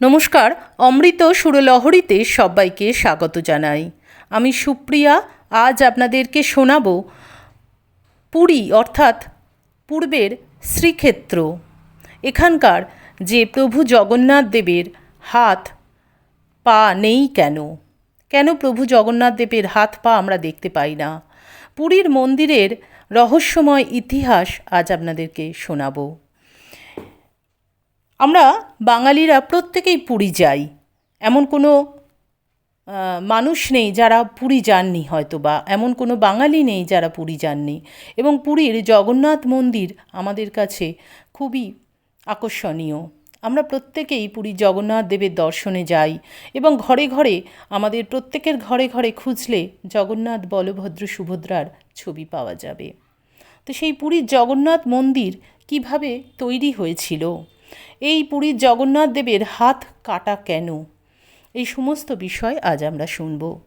নমস্কার, অমৃত সুরলহরীতে সবাইকে স্বাগত জানাই। আমি সুপ্রিয়া, আজ আপনাদেরকে শোনাব পুরী, অর্থাৎ পূর্বের শ্রীক্ষেত্র। এখানকার যে প্রভু জগন্নাথ দেবের হাত পা নেই কেন? কেন প্রভু জগন্নাথ দেবের হাত পা আমরা দেখতে পাই না? পুরীর মন্দিরের রহস্যময় ইতিহাস আজ আপনাদেরকে শোনাবো। আমরা বাঙালিরা প্রত্যেকেই পুরী যাই। এমন কোনো মানুষ নেই যারা পুরী যাননি হয়তো বা এমন কোনো বাঙালি নেই যারা পুরী যাননি। এবং পুরীর জগন্নাথ মন্দির আমাদের কাছে খুবই আকর্ষণীয়। আমরা প্রত্যেকেই পুরী জগন্নাথ দেবের দর্শনে যাই এবং ঘরে ঘরে আমাদের প্রত্যেকের ঘরে ঘরে খুঁজলে জগন্নাথ বলভদ্র সুভদ্রার ছবি পাওয়া যাবে। তো সেই পুরীর জগন্নাথ মন্দির কীভাবে তৈরি হয়েছিল? এই পুরীর জগন্নাথ দেবের হাত কাটা কেন? এই সমস্ত বিষয় আজ আমরা শুনব।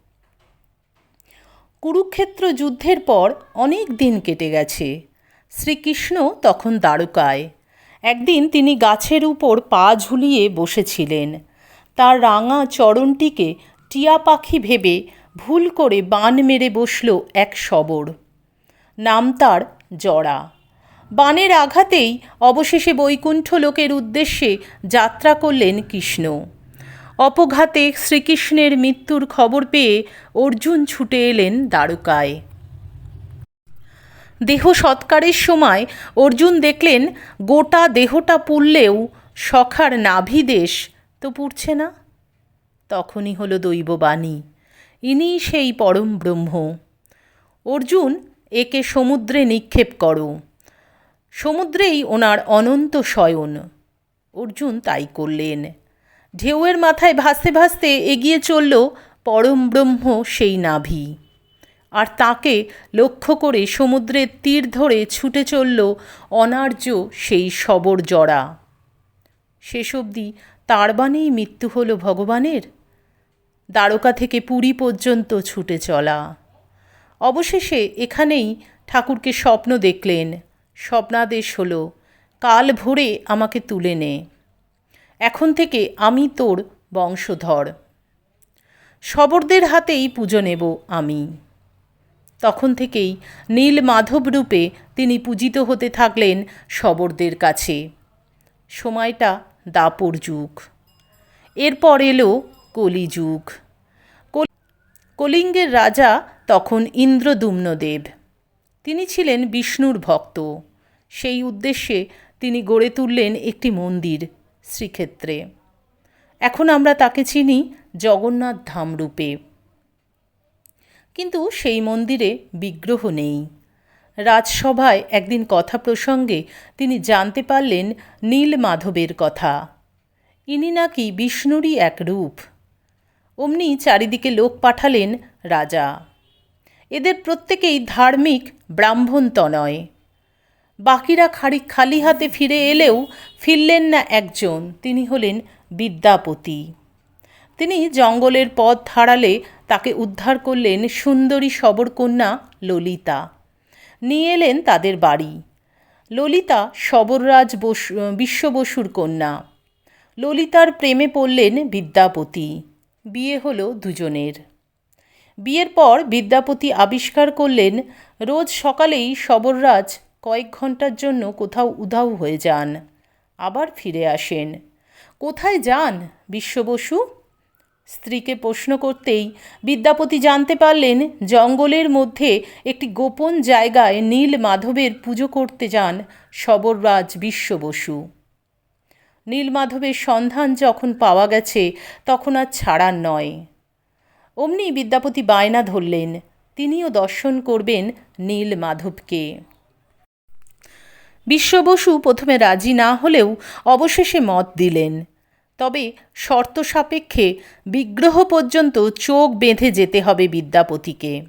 কুরুক্ষেত্র যুদ্ধের পর অনেক দিন কেটে গেছে। শ্রীকৃষ্ণ তখন দ্বারকায়। একদিন তিনি গাছের উপর পা ঝুলিয়ে বসেছিলেন। তার রাঙা চরণটিকে টিয়া পাখি ভেবে ভুল করে বান মেরে বসল এক শবর। নাম তার জড়া বানের আঘাতেই অবশেষে বৈকুণ্ঠ লোকের উদ্দেশ্যে যাত্রা করলেন কৃষ্ণ। অপঘাতে শ্রীকৃষ্ণের মৃত্যুর খবর পেয়ে অর্জুন ছুটে এলেন দ্বারকায়। দেহ সৎকারের সময় অর্জুন দেখলেন, গোটা দেহটা পুড়লেও সখার নাভিদেশ তো পুড়ছে না। তখনই হলো দৈববাণী ইনি সেই পরম ব্রহ্ম। অর্জুন, একে সমুদ্রে নিক্ষেপ করো। সমুদ্রেই ওনার অনন্ত শয়ন। অর্জুন তাই করলেন। ঢেউয়ের মাথায় ভাসতে ভাসতে এগিয়ে চলল পরম ব্রহ্ম সেই নাভি। আর তাকে লক্ষ্য করে সমুদ্রের তীর ধরে ছুটে চলল অনার্য সেই শবর জড়া শেষ অবধি তার বানেই মৃত্যু হলো ভগবানের। দ্বারকা থেকে পুরী পর্যন্ত ছুটে চলা। অবশেষে এখানেই ঠাকুরকে স্বপ্ন দেখলেন। স্বপ্নাদেশ হলো, কাল ভোরে আমাকে তুলে নে। এখন থেকে আমি তোর বংশধর। শবরদের হাতেই পুজো নেব আমি। তখন থেকেই নীল মাধব রূপে তিনি পূজিত হতে থাকলেন শবরদের কাছে। সময়টা দাপর যুগ। এরপর এলো কলিযুগ। কল- কলিঙ্গের রাজা তখন ইন্দ্রদুম্নদেব। তিনি ছিলেন বিষ্ণুর ভক্ত। সেই উদ্দেশ্যে তিনি গড়ে তুললেন একটি মন্দির শ্রীক্ষেত্রে। এখন আমরা তাকে চিনি জগন্নাথ ধাম রূপে। কিন্তু সেই মন্দিরে বিগ্রহ নেই। রাজসভায় একদিন কথা প্রসঙ্গে তিনি জানতে পারলেন নীল মাধবের কথা। ইনি নাকি বিষ্ণুরই এক রূপ। অমনি চারিদিকে লোক পাঠালেন রাজা। এদের প্রত্যেকেই ধার্মিক, ব্রাহ্মণ তনয়। বাকিরা খাড়ি খালি হাতে ফিরে এলেও ফিরলেন না একজন, তিনি হলেন বিদ্যাপতি। তিনি জঙ্গলের পথ হারালে তাকে উদ্ধার করলেন সুন্দরী শবরকন্যা ললিতা। নিয়ে এলেন তাদের বাড়ি। ললিতা শবররাজ বসু বিশ্ব বসুর কন্যা। ললিতার প্রেমে পড়লেন বিদ্যাপতি। বিয়ে হলো দুজনের। বিয়ের পর বিদ্যাপতি আবিষ্কার করলেন, রোজ সকালেই শবররাজ কয়েক ঘণ্টার জন্য কোথাও উধাও হয়ে যান, আবার ফিরে আসেন। কোথায় যান বিশ্ববসু? স্ত্রীকে প্রশ্ন করতেই বিদ্যাপতি জানতে পারলেন জঙ্গলের মধ্যে একটি গোপন জায়গায় নীল মাধবের পুজো করতে যান শবররাজ বিশ্ব বসু। নীলমাধবের সন্ধান যখন পাওয়া গেছে, তখন আর ছাড়ার নয়। অমনি বিদ্যাপতি বায়না ধরলেন, তিনিও দর্শন করবেন নীল মাধবকে। বিশ্ববসু প্রথমে রাজি না হলেও অবশেষে মত দিলেন। তবে শর্ত সাপেক্ষে বিগ্রহ পর্যন্ত চোখ বেঁধে যেতে হবে বিদ্যাপতিকে।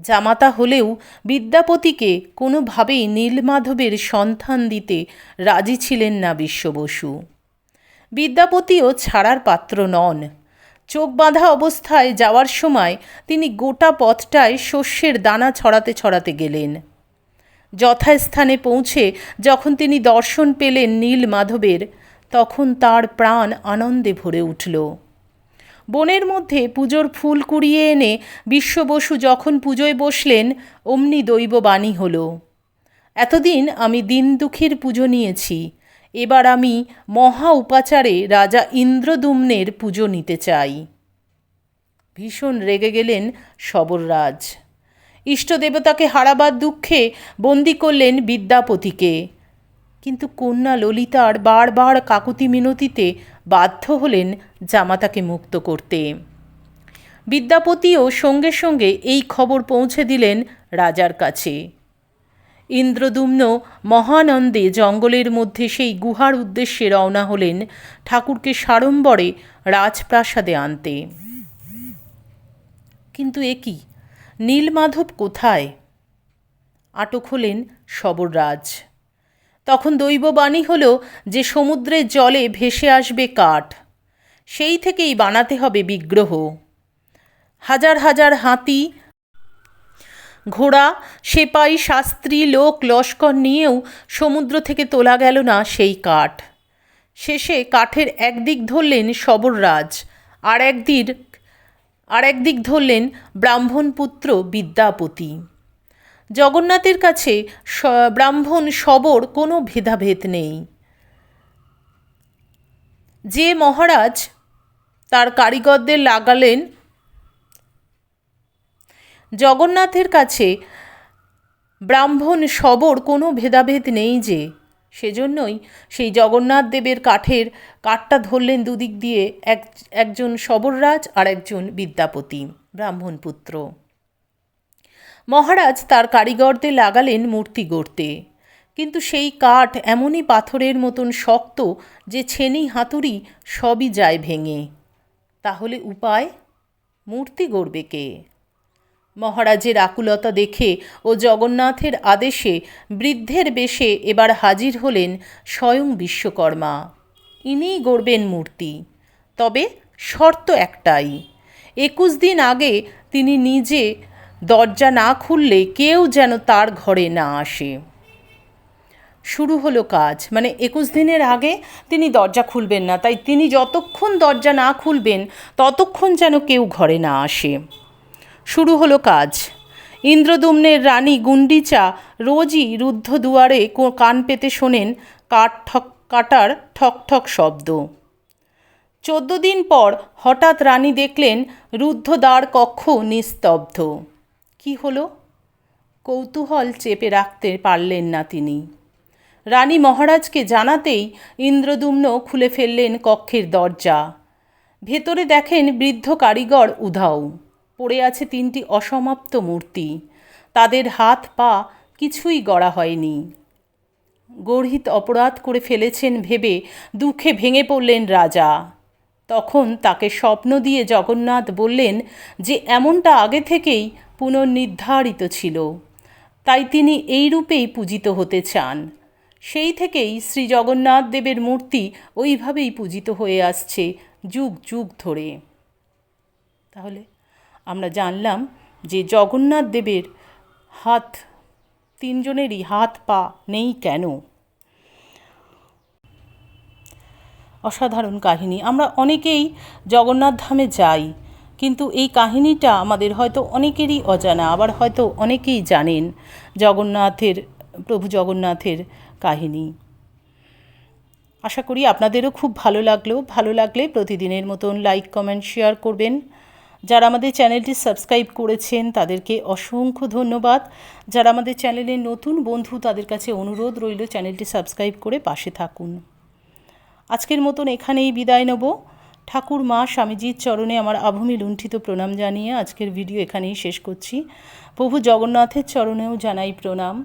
জামাতা হলেও বিদ্যাপতিকে কোনোভাবেই নীলমাধবের সন্তান দিতে রাজি ছিলেন না বিশ্ববসু। বিদ্যাপতিও ছাড়ার পাত্র নন। চোখ বাঁধা অবস্থায় যাওয়ার সময় তিনি গোটা পথটায় শস্যের দানা ছড়াতে ছড়াতে গেলেন। যথাস্থানে পৌঁছে যখন তিনি দর্শন পেলেন নীল মাধবের তখন তার প্রাণ আনন্দে ভরে উঠল। বনের মধ্যে পুজোর ফুল কুড়িয়ে এনে বিশ্ববসু যখন পুজোয় বসলেন, অমনি দৈববাণী হল, এতদিন আমি দিন দুঃখীর পুজো নিয়েছি, এবার আমি মহা উপাচারে রাজা ইন্দ্রদুম্নের পুজো নিতে চাই ভীষণ রেগে গেলেন সবররাজ ইষ্টদেবতাকে হারাবার দুঃখে বন্দি করলেন বিদ্যাপতিকে। কিন্তু কন্যা ললিতার বারবার কাকুতি মিনতিতে বাধ্য হলেন জামাতাকে মুক্ত করতে। বিদ্যাপতিও সঙ্গে সঙ্গে এই খবর পৌঁছে দিলেন রাজার কাছে। ইন্দ্রদুম্ন মহানন্দে জঙ্গলের মধ্যে সেই গুহার উদ্দেশ্যে রওনা হলেন ঠাকুরকে সাড়ম্বরে রাজপ্রাসাদে আনতে। কিন্তু এ কি? নীলমাধব কোথায়? আটক হলেন সবররাজ। তখন দৈববাণী হল যে সমুদ্রের জলে ভেসে আসবে কাঠ। সেই থেকেই বানাতে হবে বিগ্রহ। হাজার হাজার হাতি, ঘোড়া, সেপাই, শাস্ত্রী, লোক, লস্কর নিয়েও সমুদ্র থেকে তোলা গেল না সেই কাঠ। শেষে কাঠের একদিক ধরলেন সবররাজ, আর একদিক আর একদিক ধরলেন ব্রাহ্মণপুত্র বিদ্যাপতি। জগন্নাথের কাছে ব্রাহ্মণ সবর কোনো ভেদাভেদ নেই। যে মহারাজ তার কারিগরদের লাগালেন, জগন্নাথের কাছে ব্রাহ্মণ সবর কোনো ভেদাভেদ নেই যে, সেজন্যই সেই জগন্নাথ দেবের কাঠের কাঠটা ধরলেন দুদিক দিয়ে, এক, একজন সবররাজ আর একজন বিদ্যাপতি, ব্রাহ্মণ পুত্র। মহারাজ তার কারিগরদের লাগালেন মূর্তি গড়তে। কিন্তু সেই কাঠ এমনই পাথরের মতন শক্ত যে ছেনি হাতুড়ি সবই যায় ভেঙে। তাহলে উপায়? মূর্তি গড়বে কে? মহারাজের আকুলতা দেখে ও জগন্নাথের আদেশে বৃদ্ধের বেশে এবার হাজির হলেন স্বয়ং বিশ্বকর্মা। ইনিই গড়বেন মূর্তি। তবে শর্ত একটাই। একুশ দিন আগে তিনি নিজে দরজা না খুললে কেউ যেন তার ঘরে না আসে। শুরু হলো কাজ। মানে একুশ দিনের আগে তিনি দরজা খুলবেন না। তাই তিনি যতক্ষণ দরজা না খুলবেন, ততক্ষণ যেন কেউ ঘরে না আসে। শুরু হলো কাজ। ইন্দ্রদুম্নের রানী গুন্ডিচা রোজই রুদ্ধ দুয়ারে কান পেতে শোনেন কাঠ ঠক, কাটার ঠক ঠক শব্দ। চোদ্দ দিন পর হঠাৎ রানী দেখলেন রুদ্ধ দ্বার কক্ষ নিস্তব্ধ। কি হলো? কৌতূহল চেপে রাখতে পারলেন না তিনি। রানী মহারাজকে জানাতেই ইন্দ্রদুম্ন খুলে ফেললেন কক্ষের দরজা। ভেতরে দেখেন বৃদ্ধ কারিগর উধাও। পড়ে আছে তিনটি অসমাপ্ত মূর্তি। তাদের হাত পা কিছুই গড়া হয়নি। গর্হিত অপরাধ করে ফেলেছেন ভেবে দুঃখে ভেঙে পড়লেন রাজা। তখন তাকে স্বপ্ন দিয়ে জগন্নাথ বললেন যে এমনটা আগে থেকেই পুনর্নির্ধারিত ছিল। তাই তিনি এই রূপেই পূজিত হতে চান। সেই থেকেই শ্রী জগন্নাথ দেবের মূর্তি ওইভাবেই পূজিত হয়ে আসছে যুগ যুগ ধরে। তাহলে আমরা জানলাম যে জগন্নাথ দেবের হাত তিনজনেরই হাত পা নেই কেন? অসাধারণ কাহিনী। আমরা অনেকেই জগন্নাথ ধামে যাই, কিন্তু এই কাহিনীটা আমাদের হয়তো অনেকেরই অজানা, আবার হয়তো অনেকেই জানেন জগন্নাথের, প্রভু জগন্নাথের কাহিনী। আশা করি আপনাদেরও খুব ভালো লাগল। ভালো লাগলে প্রতিদিনের মতন লাইক, কমেন্ট, শেয়ার করবেন। যারা আমাদের চ্যানেলটি সাবস্ক্রাইব করেছেন, তাদেরকে অসংখ্য ধন্যবাদ। যারা আমাদের চ্যানেলের নতুন বন্ধু, তাদের কাছে অনুরোধ রইল চ্যানেলটি সাবস্ক্রাইব করে পাশে থাকুন। আজকের মতন এখানেই বিদায় নেব। ঠাকুর মা স্বামীজির চরণে আমার আভূমি লুণ্ঠিত প্রণাম জানিয়ে আজকের ভিডিও এখানেই শেষ করছি। প্রভু জগন্নাথের চরণেও জানাই প্রণাম।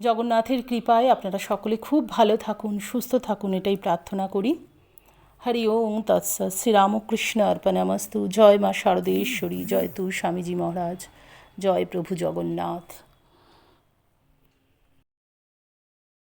জগন্নাথের কৃপায় আপনারা সকলে খুব ভালো থাকুন, সুস্থ থাকুন, এটাই প্রার্থনা করি। হরি ওং তৎস, শ্রীরামকৃষ্ণ অর্পণামস্তু। জয় মা শারদেশ্বরী, জয় তু স্বামীজি মহারাজ। জয় প্রভু জগন্নাথ।